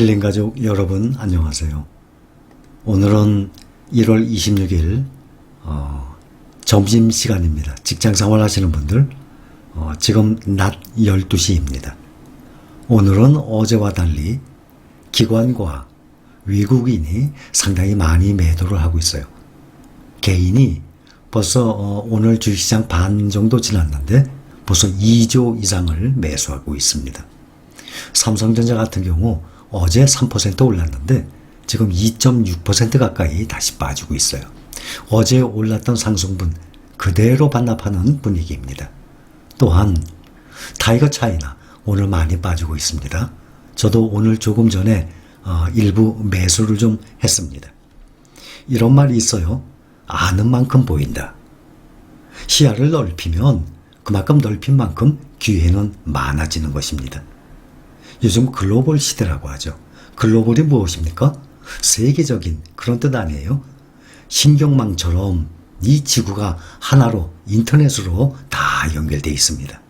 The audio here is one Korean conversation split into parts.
힐링 가족 여러분 안녕하세요. 오늘은 1월 26일 어, 점심 시간입니다. 직장 생활 하시는 분들 어, 지금 낮 12시입니다. 오늘은 어제와 달리 기관과 외국인이 상당히 많이 매도를 하고 있어요. 개인이 벌써 어, 오늘 주식시장 반 정도 지났는데 벌써 2조 이상을 매수하고 있습니다. 삼성전자 같은 경우 어제 3% 올랐는데 지금 2.6% 가까이 다시 빠지고 있어요. 어제 올랐던 상승분 그대로 반납하는 분위기입니다. 또한 타이거 차이나 오늘 많이 빠지고 있습니다. 저도 오늘 조금 전에 어, 일부 매수를 좀 했습니다. 이런 말이 있어요. 아는 만큼 보인다. 시야를 넓히면 그만큼 넓힌 만큼 기회는 많아지는 것입니다. 요즘 글로벌 시대라고 하죠. 글로벌이 무엇입니까? 세계적인 그런 뜻 아니에요? 신경망처럼 이 지구가 하나로 인터넷으로 다 연결되어 있습니다.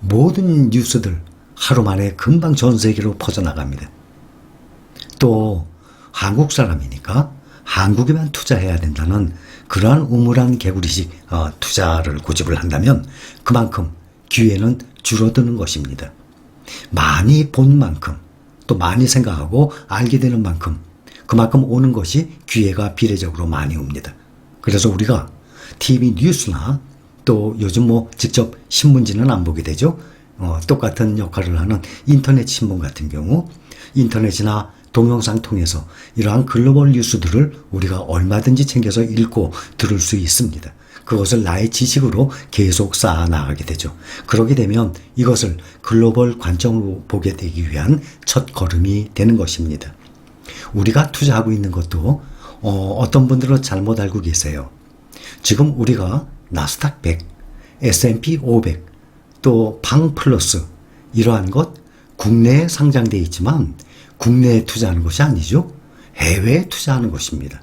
모든 뉴스들 하루 만에 금방 전 세계로 퍼져나갑니다. 또 한국 사람이니까 한국에만 투자해야 된다는 그러한 우물한 개구리식 어, 투자를 고집을 한다면 그만큼 기회는 줄어드는 것입니다. 많이 본 만큼 또 많이 생각하고 알게 되는 만큼 그만큼 오는 것이 기회가 비례적으로 많이 옵니다. 그래서 우리가 TV 뉴스나 또 요즘 뭐 직접 신문지는 안 보게 되죠. 어, 똑같은 역할을 하는 인터넷 신문 같은 경우 인터넷이나 동영상 통해서 이러한 글로벌 뉴스들을 우리가 얼마든지 챙겨서 읽고 들을 수 있습니다. 그것을 나의 지식으로 계속 쌓아 나가게 되죠. 그러게 되면 이것을 글로벌 관점으로 보게 되기 위한 첫 걸음이 되는 것입니다. 우리가 투자하고 있는 것도 어, 떤 분들은 잘못 알고 계세요. 지금 우리가 나스닥 100, S&P 500, 또 방 플러스 이러한 것 국내에 상장되어 있지만 국내에 투자하는 것이 아니죠. 해외에 투자하는 것입니다.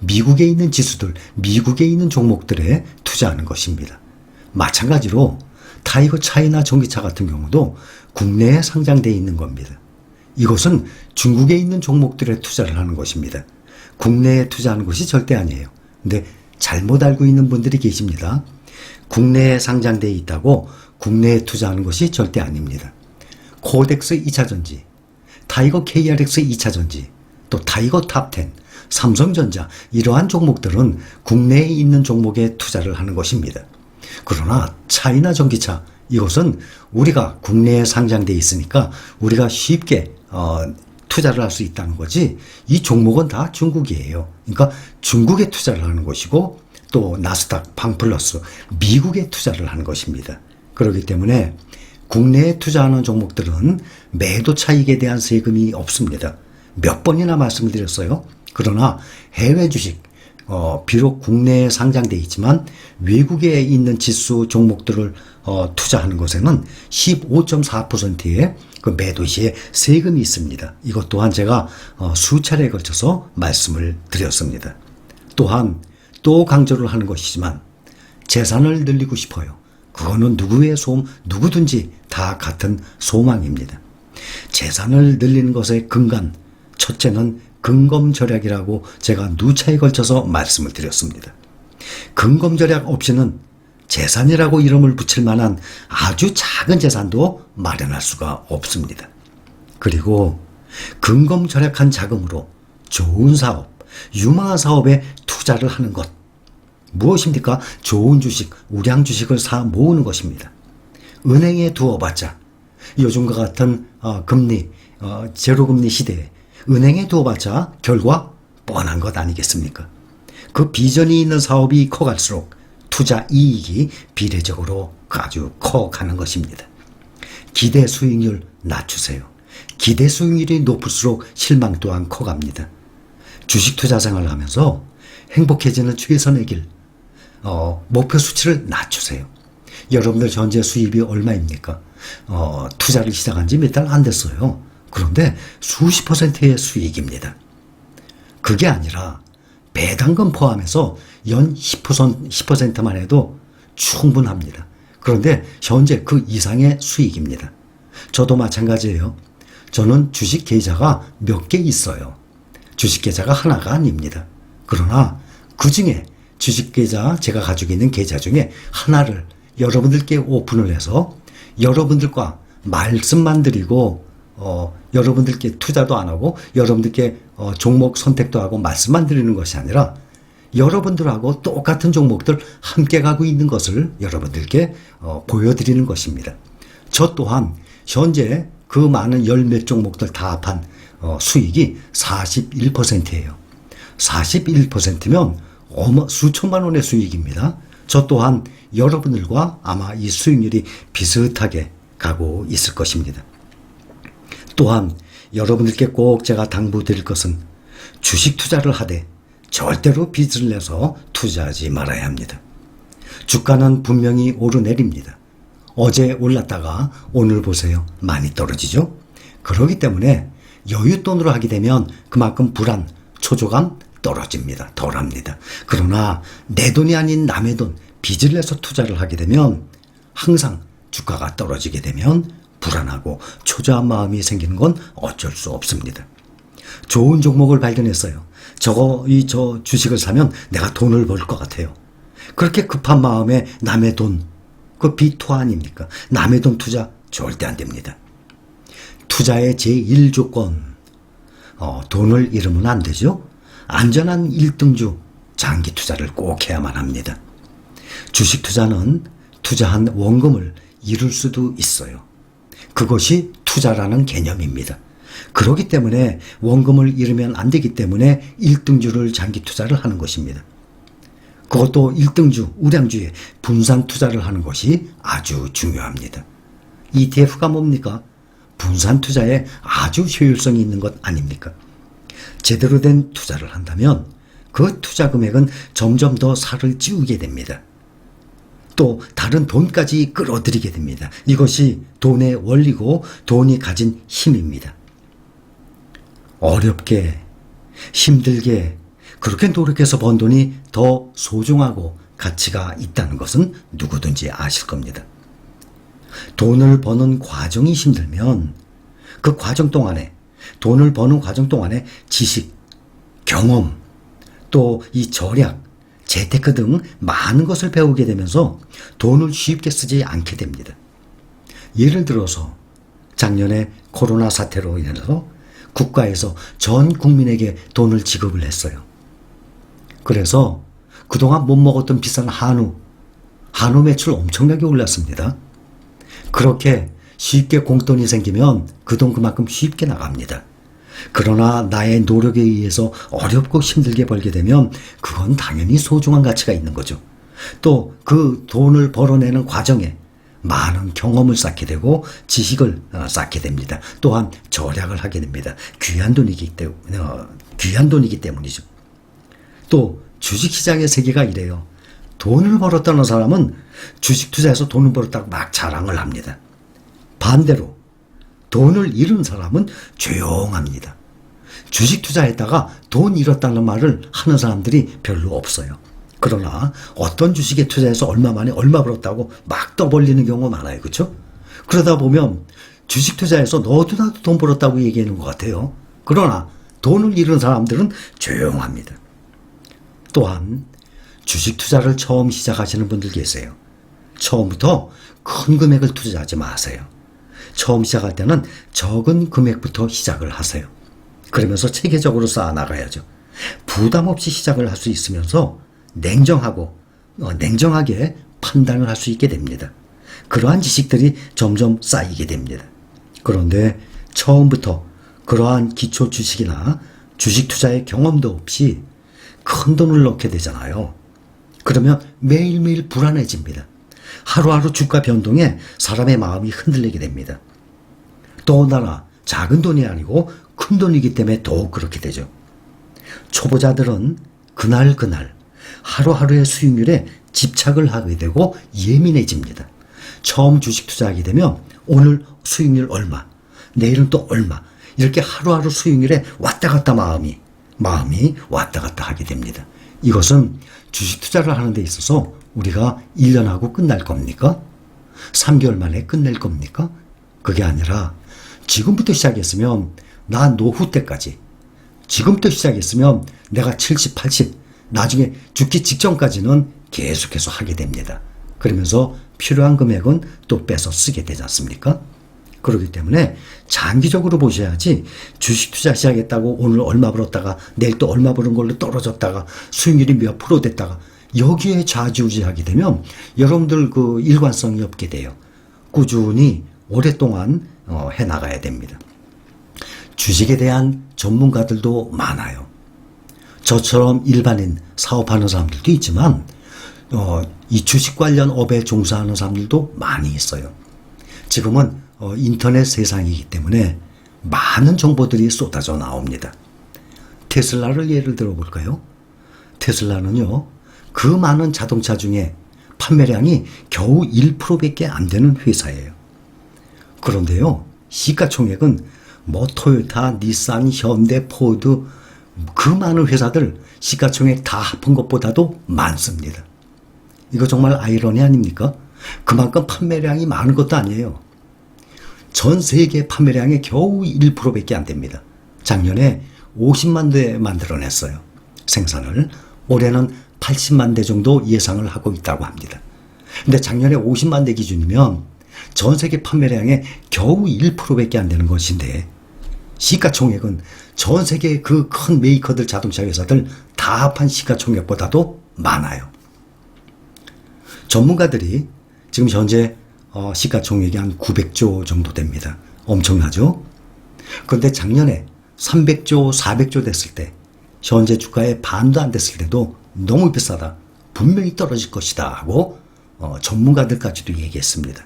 미국에 있는 지수들, 미국에 있는 종목들에 투자하는 것입니다. 마찬가지로 타이거 차이나 전기차 같은 경우도 국내에 상장되어 있는 겁니다. 이것은 중국에 있는 종목들에 투자를 하는 것입니다. 국내에 투자하는 것이 절대 아니에요. 근데 잘못 알고 있는 분들이 계십니다. 국내에 상장되어 있다고 국내에 투자하는 것이 절대 아닙니다. 코덱스 2차전지, 타이거 KRX 2차전지, 또 타이거 탑10, 삼성전자 이러한 종목들은 국내에 있는 종목에 투자를 하는 것입니다. 그러나 차이나 전기차 이것은 우리가 국내에 상장돼 있으니까 우리가 쉽게 어, 투자를 할 수 있다는 거지 이 종목은 다 중국이에요. 그러니까 중국에 투자를 하는 것이고 또 나스닥, 방플러스 미국에 투자를 하는 것입니다. 그렇기 때문에 국내에 투자하는 종목들은 매도 차익에 대한 세금이 없습니다. 몇 번이나 말씀을 드렸어요. 그러나 해외 주식, 어, 비록 국내에 상장돼 있지만 외국에 있는 지수 종목들을 어, 투자하는 것에는 15.4%의 그 매도 시에 세금이 있습니다. 이것 또한 제가 어, 수차례에 걸쳐서 말씀을 드렸습니다. 또한 또 강조를 하는 것이지만 재산을 늘리고 싶어요. 그거는 누구의 소음, 누구든지 다 같은 소망입니다. 재산을 늘리는 것의 근간, 첫째는 근검 절약이라고 제가 누차에 걸쳐서 말씀을 드렸습니다. 근검 절약 없이는 재산이라고 이름을 붙일 만한 아주 작은 재산도 마련할 수가 없습니다. 그리고 근검 절약한 자금으로 좋은 사업, 유망한 사업에 투자를 하는 것. 무엇입니까? 좋은 주식, 우량 주식을 사 모으는 것입니다. 은행에 두어봤자 요즘과 같은 어, 금리, 어, 제로금리 시대에 은행에 두어봤자 결과 뻔한 것 아니겠습니까? 그 비전이 있는 사업이 커갈수록 투자 이익이 비례적으로 아주 커가는 것입니다. 기대 수익률 낮추세요. 기대 수익률이 높을수록 실망 또한 커갑니다. 주식 투자 생활을 하면서 행복해지는 최선의 길, 어, 목표 수치를 낮추세요. 여러분들 현재 수입이 얼마입니까? 어, 투자를 시작한 지 몇 달 안 됐어요. 그런데 수십 퍼센트의 수익입니다. 그게 아니라 배당금 포함해서 연 10%, 10%만 해도 충분합니다. 그런데 현재 그 이상의 수익입니다. 저도 마찬가지예요. 저는 주식 계좌가 몇 개 있어요. 주식 계좌가 하나가 아닙니다. 그러나 그 중에 주식 계좌, 제가 가지고 있는 계좌 중에 하나를 여러분들께 오픈을 해서 여러분들과 말씀만 드리고, 어, 여러분들께 투자도 안 하고, 여러분들께 어, 종목 선택도 하고 말씀만 드리는 것이 아니라 여러분들하고 똑같은 종목들 함께 가고 있는 것을 여러분들께 어, 보여드리는 것입니다. 저 또한 현재 그 많은 열 몇 종목들 다 합한 어, 수익이 41%예요. 41%면 어마 수천만 원의 수익입니다. 저 또한 여러분들과 아마 이 수익률이 비슷하게 가고 있을 것입니다. 또한 여러분들께 꼭 제가 당부드릴 것은 주식 투자를 하되 절대로 빚을 내서 투자하지 말아야 합니다. 주가는 분명히 오르내립니다. 어제 올랐다가 오늘 보세요. 많이 떨어지죠? 그러기 때문에 여윳돈으로 하게 되면 그만큼 불안, 초조감 떨어집니다. 덜 합니다. 그러나 내 돈이 아닌 남의 돈, 빚을 내서 투자를 하게 되면 항상 주가가 떨어지게 되면 불안하고 초조한 마음이 생기는 건 어쩔 수 없습니다. 좋은 종목을 발견했어요. 저거, 이, 저 주식을 사면 내가 돈을 벌 것 같아요. 그렇게 급한 마음에 남의 돈, 그 비투 아닙니까? 남의 돈 투자 절대 안 됩니다. 투자의 제1조건, 어, 돈을 잃으면 안 되죠? 안전한 1등주, 장기 투자를 꼭 해야만 합니다. 주식 투자는 투자한 원금을 잃을 수도 있어요. 그것이 투자라는 개념입니다. 그렇기 때문에 원금을 잃으면 안 되기 때문에 1등주를 장기 투자를 하는 것입니다. 그것도 1등주, 우량주에 분산 투자를 하는 것이 아주 중요합니다. ETF가 뭡니까? 분산 투자에 아주 효율성이 있는 것 아닙니까? 제대로 된 투자를 한다면 그 투자 금액은 점점 더 살을 찌우게 됩니다. 또 다른 돈까지 끌어들이게 됩니다. 이것이 돈의 원리고 돈이 가진 힘입니다. 어렵게, 힘들게, 그렇게 노력해서 번 돈이 더 소중하고 가치가 있다는 것은 누구든지 아실 겁니다. 돈을 버는 과정이 힘들면 그 과정 동안에 돈을 버는 과정 동안에 지식, 경험, 또 이 절약, 재테크 등 많은 것을 배우게 되면서 돈을 쉽게 쓰지 않게 됩니다. 예를 들어서 작년에 코로나 사태로 인해서 국가에서 전 국민에게 돈을 지급을 했어요. 그래서 그동안 못 먹었던 비싼 한우, 한우 매출 엄청나게 올랐습니다. 그렇게 쉽게 공돈이 생기면 그 돈 그만큼 쉽게 나갑니다. 그러나 나의 노력에 의해서 어렵고 힘들게 벌게 되면 그건 당연히 소중한 가치가 있는 거죠. 또 그 돈을 벌어내는 과정에 많은 경험을 쌓게 되고 지식을 어, 쌓게 됩니다. 또한 절약을 하게 됩니다. 귀한 돈이기 때문에 어, 귀한 돈이기 때문이죠. 또 주식시장의 세계가 이래요. 돈을 벌었다는 사람은 주식 투자해서 돈을 벌었다고 막 자랑을 합니다. 반대로 돈을 잃은 사람은 조용합니다. 주식 투자했다가 돈 잃었다는 말을 하는 사람들이 별로 없어요. 그러나 어떤 주식에 투자해서 얼마 만에 얼마 벌었다고 막 떠벌리는 경우가 많아요. 그렇죠? 그러다 보면 주식 투자해서 너도 나도 돈 벌었다고 얘기하는 것 같아요. 그러나 돈을 잃은 사람들은 조용합니다. 또한 주식 투자를 처음 시작하시는 분들 계세요. 처음부터 큰 금액을 투자하지 마세요. 처음 시작할 때는 적은 금액부터 시작을 하세요. 그러면서 체계적으로 쌓아 나가야죠. 부담 없이 시작을 할 수 있으면서 냉정하고 어, 냉정하게 판단을 할 수 있게 됩니다. 그러한 지식들이 점점 쌓이게 됩니다. 그런데 처음부터 그러한 기초 주식이나 주식 투자의 경험도 없이 큰 돈을 넣게 되잖아요. 그러면 매일매일 불안해집니다. 하루하루 주가 변동에 사람의 마음이 흔들리게 됩니다. 또나라 작은 돈이 아니고 큰 돈이기 때문에 더욱 그렇게 되죠. 초보자들은 그날 그날 하루하루의 수익률에 집착을 하게 되고 예민해집니다. 처음 주식 투자하게 되면 오늘 수익률 얼마, 내일은 또 얼마 이렇게 하루하루 수익률에 왔다 갔다 마음이 마음이 왔다 갔다 하게 됩니다. 이것은 주식 투자를 하는 데 있어서 우리가 1년 하고 끝날 겁니까? 3개월 만에 끝낼 겁니까? 그게 아니라 지금부터 시작했으면 나 노후 때까지 지금부터 시작했으면 내가 70, 80 나중에 죽기 직전까지는 계속해서 하게 됩니다. 그러면서 필요한 금액은 또 빼서 쓰게 되지 않습니까? 그렇기 때문에 장기적으로 보셔야지 주식 투자 시작했다고 오늘 얼마 벌었다가 내일 또 얼마 버는 걸로 떨어졌다가 수익률이 몇 프로 됐다가 여기에 좌지우지하게 되면 여러분들 그 일관성이 없게 돼요. 꾸준히 오랫동안 어, 해 나가야 됩니다. 주식에 대한 전문가들도 많아요. 저처럼 일반인 사업하는 사람들도 있지만 어, 이 주식 관련 업에 종사하는 사람들도 많이 있어요. 지금은 어, 인터넷 세상이기 때문에 많은 정보들이 쏟아져 나옵니다. 테슬라를 예를 들어 볼까요? 테슬라는요, 그 많은 자동차 중에 판매량이 겨우 1%밖에 안 되는 회사예요. 그런데요, 시가총액은 뭐 토요타, 닛산, 현대, 포드 그 많은 회사들 시가총액 다 합한 것보다도 많습니다. 이거 정말 아이러니 아닙니까? 그만큼 판매량이 많은 것도 아니에요. 전 세계 판매량의 겨우 1%밖에 안 됩니다. 작년에 50만 대 만들어냈어요. 생산을. 올해는 80만 대 정도 예상을 하고 있다고 합니다. 근데 작년에 50만 대 기준이면 전 세계 판매량의 겨우 1%밖에 안 되는 것인데 시가총액은 전 세계 그 큰 메이커들 자동차 회사들 다 합한 시가총액보다도 많아요. 전문가들이 지금 현재 어, 시가총액이 한 900조 정도 됩니다. 엄청나죠? 그런데 작년에 300조, 400조 됐을 때 현재 주가의 반도 안 됐을 때도 너무 비싸다. 분명히 떨어질 것이다 하고 어, 전문가들까지도 얘기했습니다.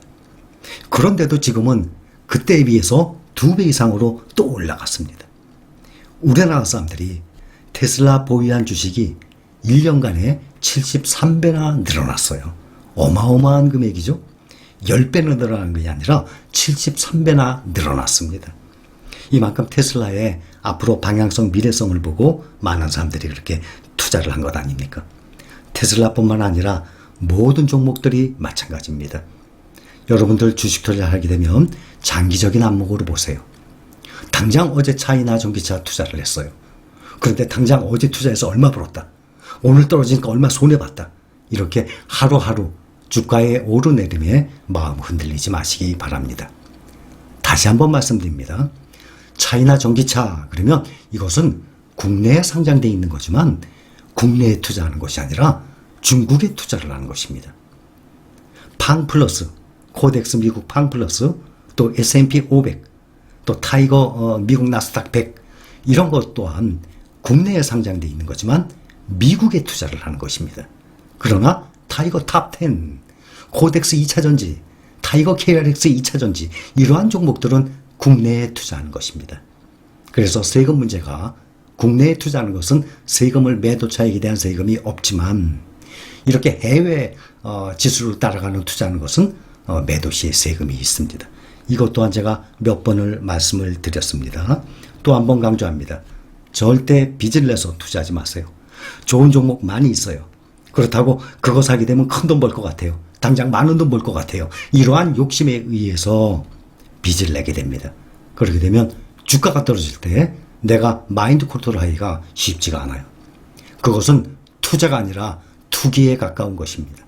그런데도 지금은 그때에 비해서 두 배 이상으로 또 올라갔습니다. 우리나라 사람들이 테슬라 보유한 주식이 1년간에 73배나 늘어났어요. 어마어마한 금액이죠. 10배나 늘어난 것이 아니라 73배나 늘어났습니다. 이만큼 테슬라의 앞으로 방향성, 미래성을 보고 많은 사람들이 그렇게 투자를 한 것 아닙니까? 테슬라뿐만 아니라 모든 종목들이 마찬가지입니다. 여러분들 주식 투자를 하게 되면 장기적인 안목으로 보세요. 당장 어제 차이나 전기차 투자를 했어요. 그런데 당장 어제 투자해서 얼마 벌었다. 오늘 떨어지니까 얼마 손해봤다. 이렇게 하루하루 주가의 오르내림에 마음 흔들리지 마시기 바랍니다. 다시 한번 말씀드립니다. 차이나 전기차 그러면 이것은 국내에 상장되어 있는 거지만 국내에 투자하는 것이 아니라 중국에 투자를 하는 것입니다. 팡 플러스, 코덱스 미국 팡 플러스, 또 S&P 500, 또 타이거 어, 미국 나스닥 100 이런 것 또한 국내에 상장되어 있는 거지만 미국에 투자를 하는 것입니다. 그러나 타이거 탑 10, 코덱스 2차 전지, 타이거 KRX 2차 전지 이러한 종목들은 국내에 투자하는 것입니다. 그래서 세금 문제가 국내에 투자하는 것은 세금을 매도 차익에 대한 세금이 없지만 이렇게 해외 어, 지수를 따라가는 투자하는 것은 어, 매도 시에 세금이 있습니다. 이것 또한 제가 몇 번을 말씀을 드렸습니다. 또 한 번 강조합니다. 절대 빚을 내서 투자하지 마세요. 좋은 종목 많이 있어요. 그렇다고 그거 사게 되면 큰 돈 벌 것 같아요. 당장 많은 돈 벌 것 같아요. 이러한 욕심에 의해서 빚을 내게 됩니다. 그렇게 되면 주가가 떨어질 때 내가 마인드 컨트롤 하기가 쉽지가 않아요. 그것은 투자가 아니라 투기에 가까운 것입니다.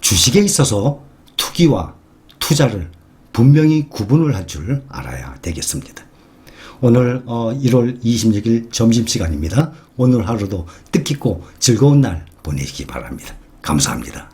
주식에 있어서 투기와 투자를 분명히 구분을 할 줄 알아야 되겠습니다. 오늘 1월 26일 점심시간입니다. 오늘 하루도 뜻깊고 즐거운 날 보내시기 바랍니다. 감사합니다.